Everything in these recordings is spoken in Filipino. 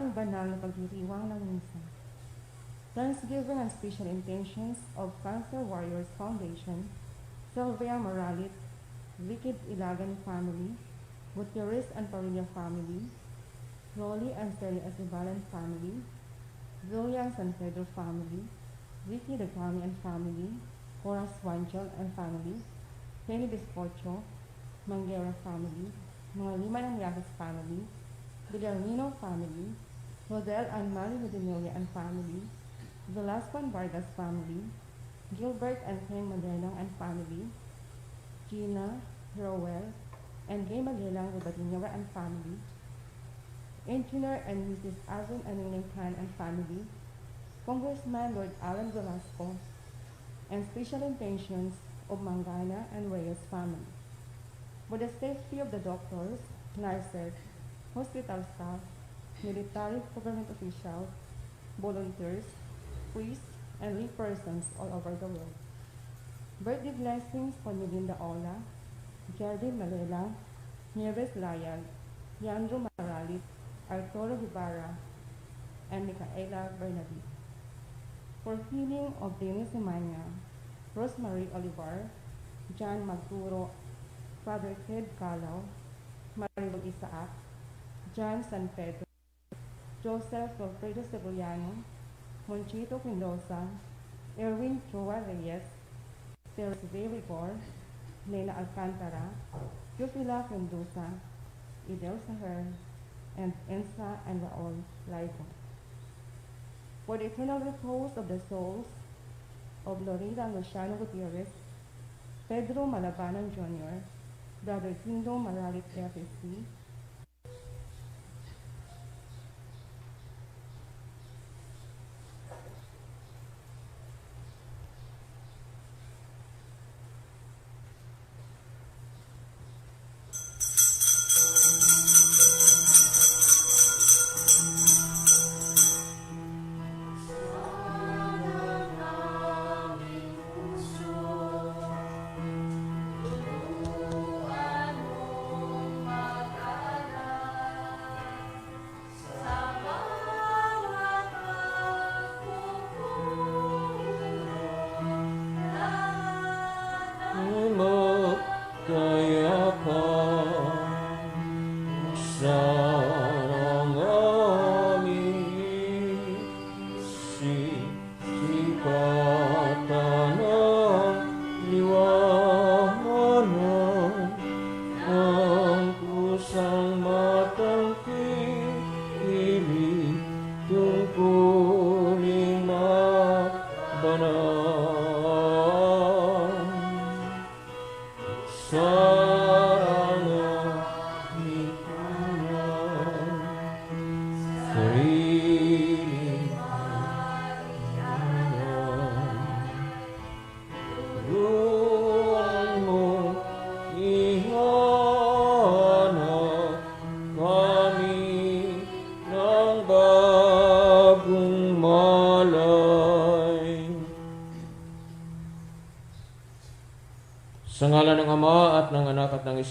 ating banal na pagdiriwang ng misa. Thanksgiving and special intentions of Cancer Warriors Foundation, Sylvia Moralit, Wicked Ilagan family, Gutierrez and Parilla family, Rolly and Celia Asibalan family, William San Pedro family, Vicky Dagami and family, Cora Swanchel and family, Penny Biscocho, Manguera family, mga lima ng family, Villarmino family, Rodel and Mali Medinilla and family, Velasquez Vargas family, Gilbert and Ken Madelong and family, Gina, Rowell, and Gay Magelang Rubatinera and family, Engineer and Mrs. Azun Anuning Khan and family, Congressman Lord Alan Velasco, and special intentions of Mangana and Reyes family. For the safety of the doctors, nurses, hospital staff, military government officials, volunteers, priests, and lay persons all over the world. Birthday blessings for Melinda Ola, Geraldine Malela, Nieves Layag, Leandro Maralit, Arturo Ibarra, and Micaela Bernadette. For healing of Dennis Emmanuel, Rosemary Olivar, John Maguro, Father Ted Calao, Maribel Isaac, John San Pedro, Joseph Wilfredo Cebuliano, Monchito Quindosa, Erwin Chua Reyes, Teres. Rigor, Nena Alcantara, Yufila Quindosa, Idel Saher, and Ensa and Raul Laigo. For the eternal repose of the souls of and Luciano Gutierrez, Pedro Malabanan Jr., Brother Tindo Maralit FSC,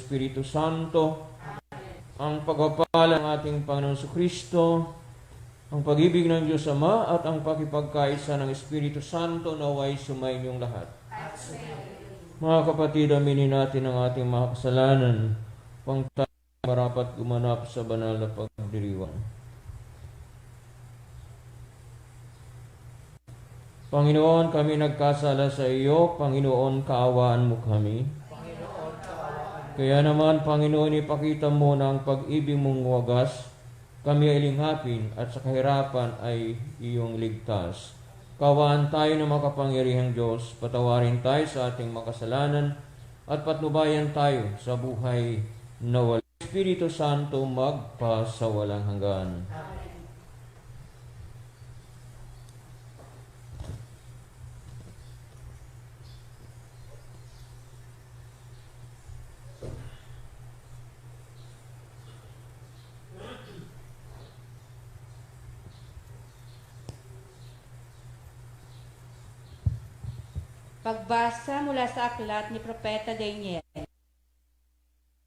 Espiritu Santo, ang pagpapala ng ating Panginoon sa Kristo, ang pag-ibig ng Diyos Ama at ang pakipagkaisa ng Espiritu Santo naway sumainyong lahat. Mga kapatid, aminin natin ang ating mga kasalanan, pang marapat gumanap sa banal na pagdiriwang. Panginoon, kami nagkasala sa iyo. Panginoon, kaawaan mo kami. Kaya naman, Panginoon, ipakita mo na ang pag-ibig mong wagas, kami ay linghapin at sa kahirapan ay iyong ligtas. Kawaan tayo ng makapangyarihang Diyos, patawarin tayo sa ating makasalanan at patnubayan tayo sa buhay na walang Espiritu Santo magpa walang hanggan. Pagbasa mula sa aklat ni Propeta Daniel.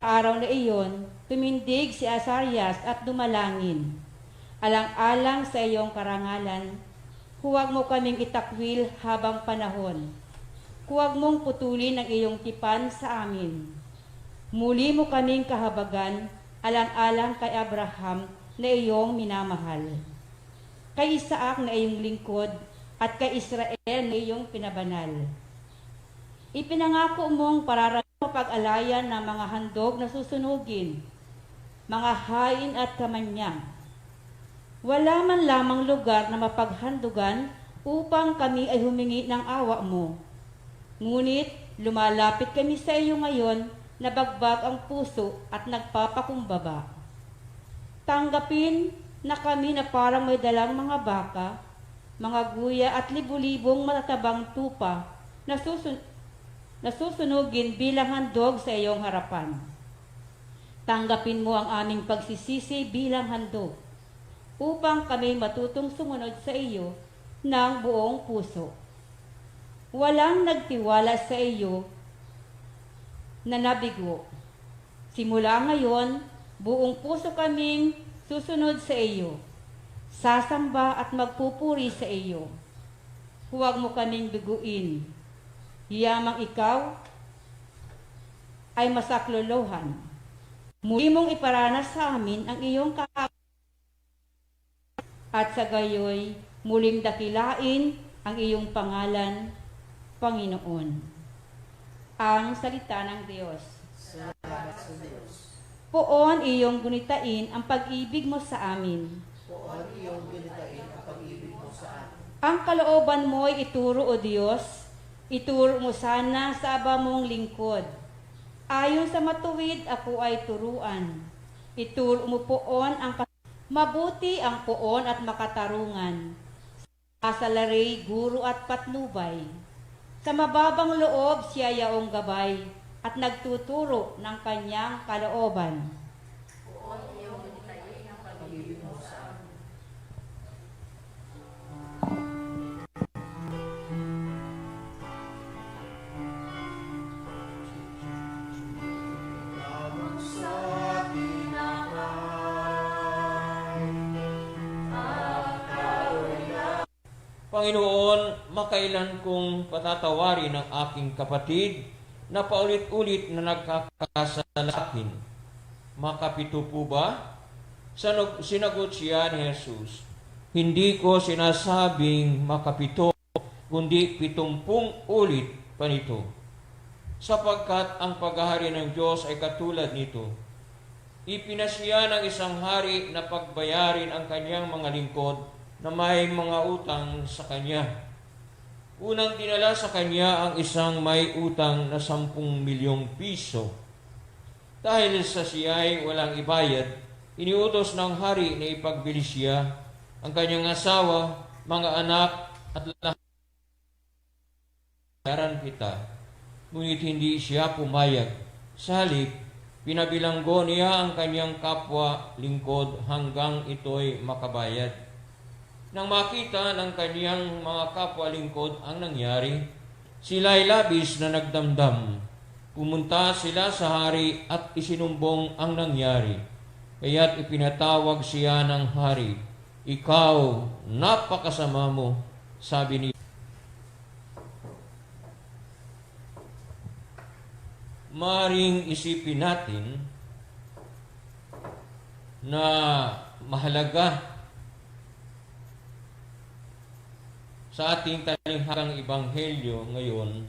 araw na iyon, tumindig si Asarias at dumalangin. Alang-alang sa iyong karangalan, huwag mo kaming itakwil habang panahon. Huwag mong putulin ang iyong tipan sa amin. Muli mo kaming kahabagan, alang-alang kay Abraham na iyong minamahal. Kay Isaac na iyong lingkod, at kay Israel na iyong pinabanal. Ipinangako mong pararami mo pag-alayan ng mga handog na susunugin, mga hain at kamanyang. Wala man lamang lugar na mapaghandugan upang kami ay humingi ng awa mo. Ngunit lumalapit kami sa iyo ngayon na bagbag ang puso at nagpapakumbaba. Tanggapin na kami na parang may dalang mga baka, mga guya at libu-libong matatabang tupa na, susun na susunugin bilang handog sa iyong harapan. Tanggapin mo ang aming pagsisisi bilang handog upang kami matutong sumunod sa iyo ng buong puso. Walang nagtiwala sa iyo na nabigo. Simula ngayon, buong puso kaming susunod sa iyo, sasamba at magpupuri sa iyo. Huwag mo kaming biguin. Yamang ikaw ay masaklolohan. Muli mong iparanas sa amin ang iyong kakak at sa gayoy muling dakilain ang iyong pangalan, Panginoon. Ang salita ng Diyos. Poon iyong gunitain ang pag-ibig mo sa amin. Ang kalooban mo'y ituro o Diyos, ituro mo sana sa aba mong lingkod. Ayon sa matuwid ako ay turuan. Ituro mo poon ang mabuti ang poon at makatarungan. Sa laray, guro at patnubay. Sa mababang loob siya yaong gabay at nagtuturo ng kanyang kalooban. Panginoon, makailan kong patatawarin ang aking kapatid na paulit-ulit na nagkakasala sa akin. Makapito po ba? Sinagot siya ni Jesus, Hindi ko sinasabing makapito, kundi pitumpung ulit pa nito. Sapagkat ang paghahari ng Diyos ay katulad nito. Ipinasya ng isang hari na pagbayarin ang kanyang mga lingkod na may mga utang sa kanya. Unang dinala sa kanya ang isang may utang na sampung milyong piso. Dahil sa siya ay walang ibayad, iniutos ng hari na ipagbili siya ang kanyang asawa, mga anak at lahat. Bayaran kita, ngunit hindi siya pumayag. Sa halip, pinabilanggo niya ang kanyang kapwa lingkod hanggang ito'y makabayad. Nang makita ng kanyang mga kapwa lingkod ang nangyari, sila'y labis na nagdamdam. Pumunta sila sa hari at isinumbong ang nangyari. Kaya't ipinatawag siya ng hari. Ikaw, napakasama mo, sabi ni Maring isipin natin na mahalaga sa ating talinghagang ibanghelyo ngayon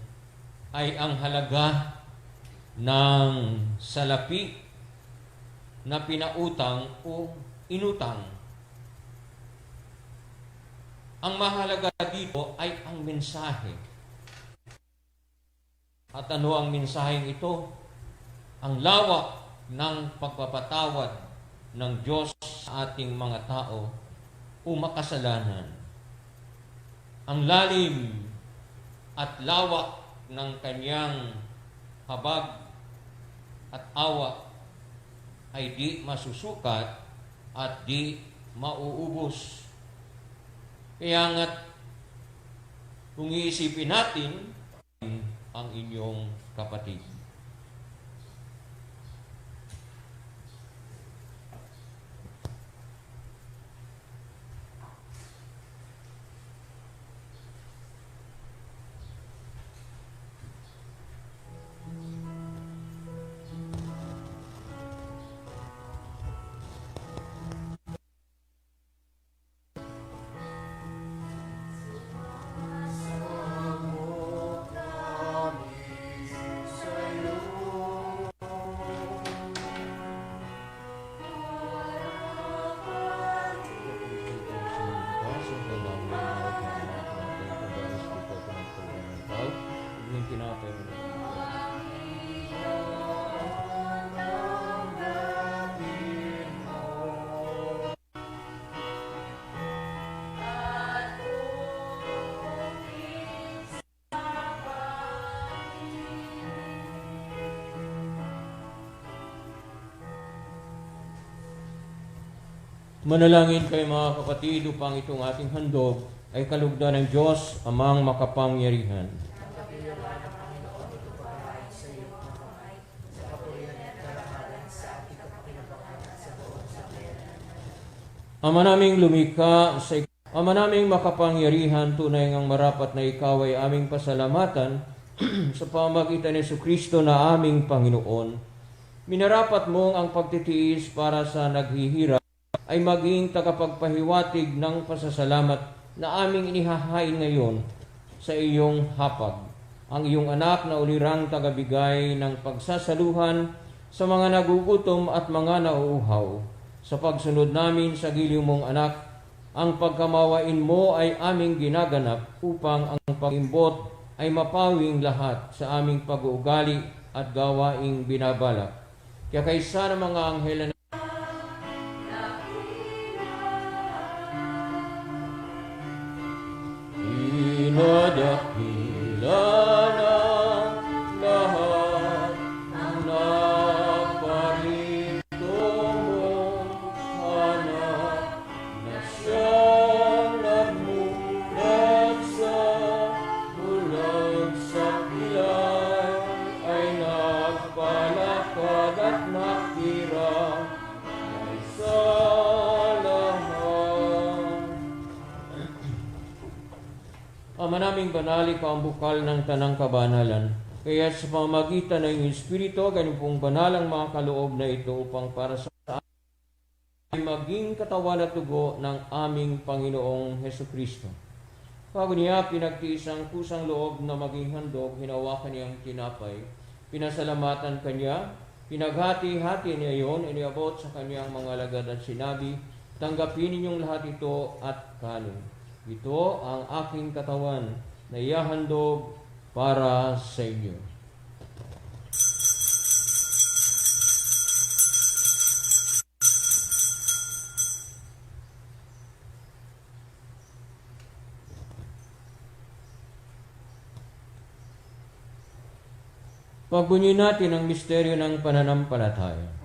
ay ang halaga ng salapi na pinautang o inutang. Ang mahalaga dito ay ang mensahe. At ano ang mensaheng ito? Ang lawak ng pagpapatawad ng Diyos sa ating mga tao o makasalanan ang lalim at lawak ng kanyang habag at awa ay di masusukat at di mauubos. Kaya nga't kung iisipin natin ang inyong kapatid. Manalangin kayo mga kapatid upang itong ating handog ay kalugdan ng Diyos amang makapangyarihan. Ama naming lumika sa Ama naming makapangyarihan, tunay ngang marapat na ikaw ay aming pasalamatan sa pamagitan ni Kristo na aming Panginoon. Minarapat mong ang pagtitiis para sa naghihirap ay maging tagapagpahiwatig ng pasasalamat na aming inihahain ngayon sa iyong hapag. Ang iyong anak na ulirang tagabigay ng pagsasaluhan sa mga nagugutom at mga nauuhaw. Sa pagsunod namin sa giliw mong anak, ang pagkamawain mo ay aming ginaganap upang ang pagimbot ay mapawing lahat sa aming pag-uugali at gawaing binabalak. Kaya kaysa ng mga anghel na Inadakila Ama naming banal, ikaw ang bukal ng tanang kabanalan. Kaya sa pamamagitan ng Espiritu, ganun pong banal ang mga kaloob na ito upang para sa ay maging katawan at tugo ng aming Panginoong Heso Kristo. Bago niya pinagtiis ang kusang loob na maging handog, hinawakan niyang tinapay. Pinasalamatan kanya, pinaghati-hati niya iyon, iniabot sa kanyang mga lagad at sinabi, Tanggapin ninyong lahat ito at kanin. Ito ang aking katawan na iyahandog para sa inyo. Pagbunyi natin ang misteryo ng pananampalataya.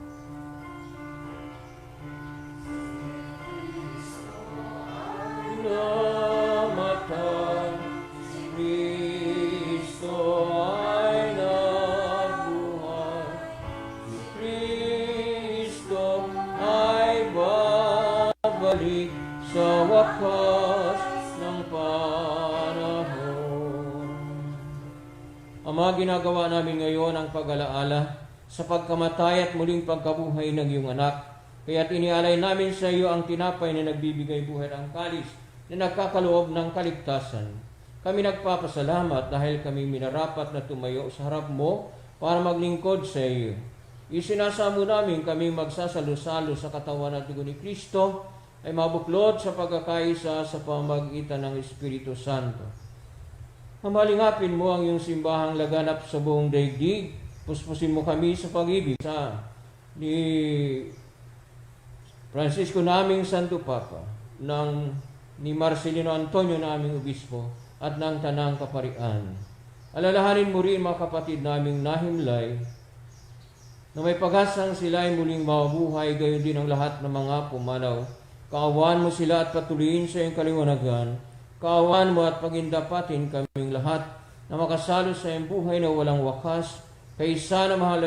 Namin ngayon ang pag-alaala sa pagkamatay at muling pagkabuhay ng iyong anak. Kaya't inialay namin sa iyo ang tinapay na nagbibigay buhay ang kalis na nagkakaloob ng kaligtasan. Kami nagpapasalamat dahil kami minarapat na tumayo sa harap mo para maglingkod sa iyo. Isinasamo namin kami magsasalo-salo sa katawan at dugo ni Kristo ay mabuklod sa pagkakaisa sa pamagitan ng Espiritu Santo. Hamalingapin mo ang iyong simbahang laganap sa buong daigdig. Puspusin mo kami sa pag-ibig sa ni Francisco naming Santo Papa, ng ni Marcelino Antonio naming Obispo, at ng Tanang Kaparian. Alalahanin mo rin mga kapatid naming nahimlay na may paghasang sila ay muling mabuhay, gayon din ang lahat ng mga pumanaw. Kaawan mo sila at patuloyin sa iyong kaliwanagan. Kaawan mo at pagindapatin kaming lahat na makasalo sa iyong buhay na walang wakas, kaysa na mahal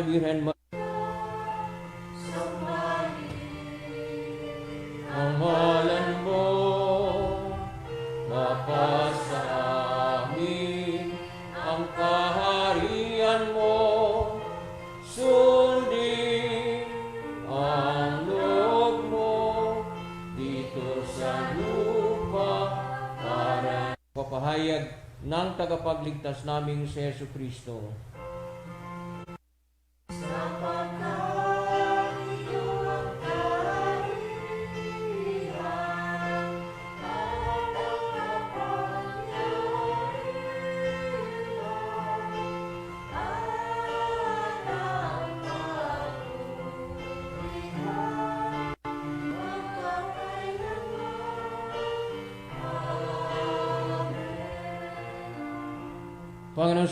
papahayag ng tagapagligtas naming si Yesu Kristo.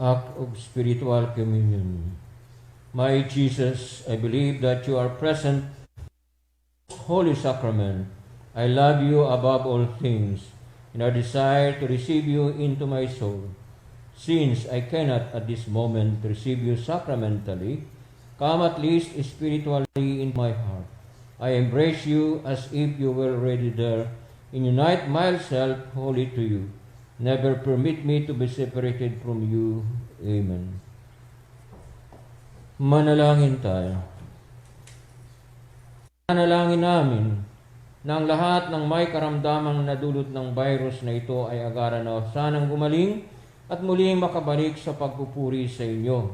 act of spiritual communion. My Jesus, I believe that you are present, Holy Sacrament. I love you above all things, and I desire to receive you into my soul. Since I cannot at this moment receive you sacramentally, come at least spiritually in my heart. I embrace you as if you were already there, and unite myself wholly to you. Never permit me to be separated from you. Amen. Manalangin tayo. Manalangin namin na ang lahat ng may karamdamang nadulot ng virus na ito ay agaran na sanang gumaling at muling makabalik sa pagpupuri sa inyo.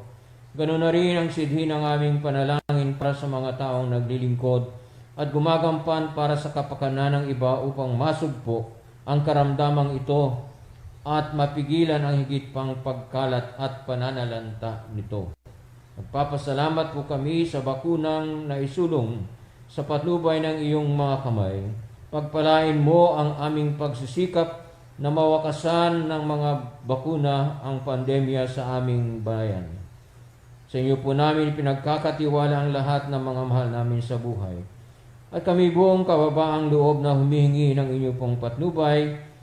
Ganoon na rin ang sidhi ng aming panalangin para sa mga taong naglilingkod at gumagampan para sa kapakanan ng iba upang masugpo ang karamdamang ito at mapigilan ang higit pang pagkalat at pananalanta nito. Nagpapasalamat po kami sa bakunang naisulong sa patnubay ng iyong mga kamay. Pagpalain mo ang aming pagsisikap na mawakasan ng mga bakuna ang pandemya sa aming bayan. Sa inyo po namin pinagkakatiwala ang lahat ng mga mahal namin sa buhay. At kami buong kababaang loob na humihingi ng inyong pong patnubay